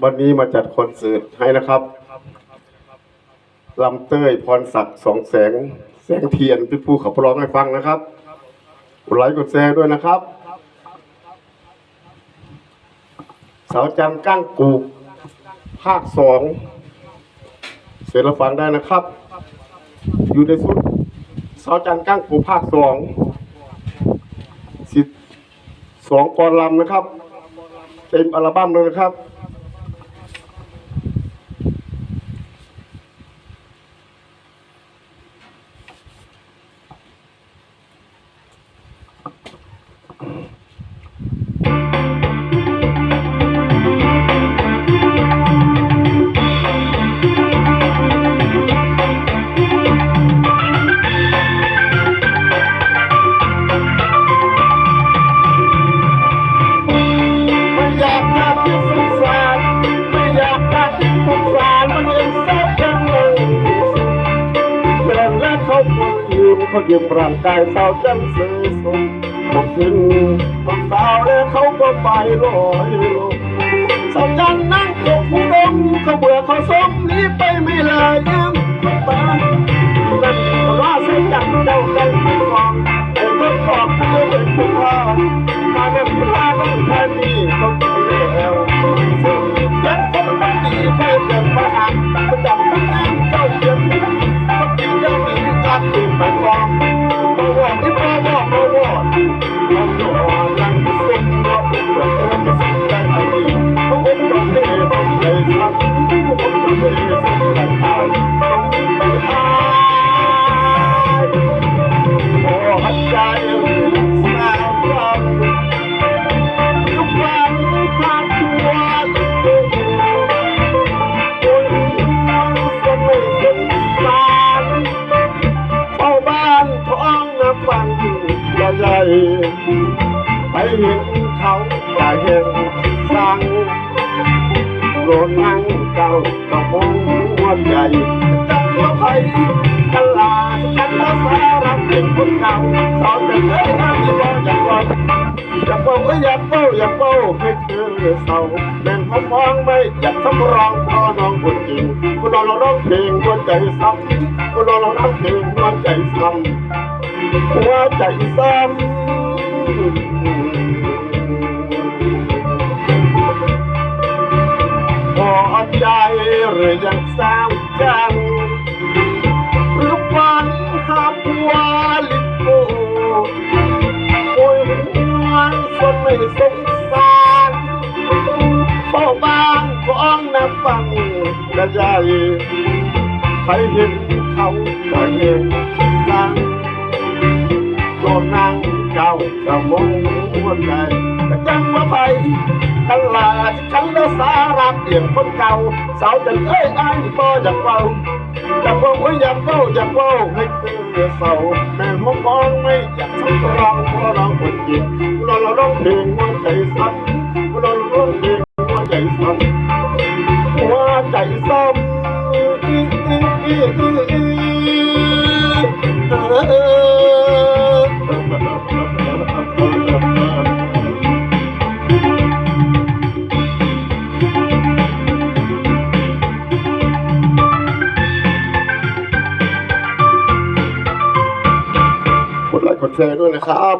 วันนี้มาจัดคอนเสิร์ตให้นะครับลำเต้ยพรศักดิ์สองแสง แสงเทียนเป็นผู้ขับร้องให้ฟังนะครับกดไลค์กดแชร์ด้วยนะครับ สาวจันก้างกูภาคสองเสร็จแล้วฟังได้นะครับ อยู่ในสุดสาวจันก้างกูภาคสองสิสองกรลำนะครับ เต็มอัลบั้มเลยนะครับ แฟนและเขาคนยืมเขายืมร่างกายสาวจังเสือสมบอกสิ้นของสาวแล้วเขาก็ไปลอยลงสาวจันนั่งตกผู้ดงเขาเบื่อเขาสมนี้ไปไม่เลยยืมคนตา เห็นเขาจะเห็นสั่งโดนนั่งเจ้าก็มองหัวใจจังว่าไปตลาฉันละสารักเป็นคนเก่าสอนเป็นเอ้ยน้ำที่บอกอยากบอกอย่ากเฝ้าอยอยากเฝ้าอย่ากเฝ้าให้เธอเศร้าแม่นผมมองไม่อยากทำรองเพอน้องคนจริงคุณนอนร้องเพลงหัวใจซ้ำคุณนอนร้องเพลงหัวใจซ้ำหัวใจซ้ำ พอใจหรือยังสร้างจังรือฝันขับวาลิโกโอยมันคนไม่สงสารพ่อบ้านของน้ำฟังกระจายใครเห็นเขาก็เห็น ก็มองหัวใจแต่จังว่าไปตลาดฉันแล้สารักเดี่ยงคนเก่า สาวจันเอ้ยอ้ายบ่อยากเฝ้าอยากเฝ้าเอ้ยอยากเฝ้าอยากเฝ้าไม่เธอเศร้าแม่มองมองไม่อยากทำเราเพราะเราคนจริงเราเราร้องเพลงหัวใจสั่นเราเราร้องเพลง ดแชร์ด้วยนะครับ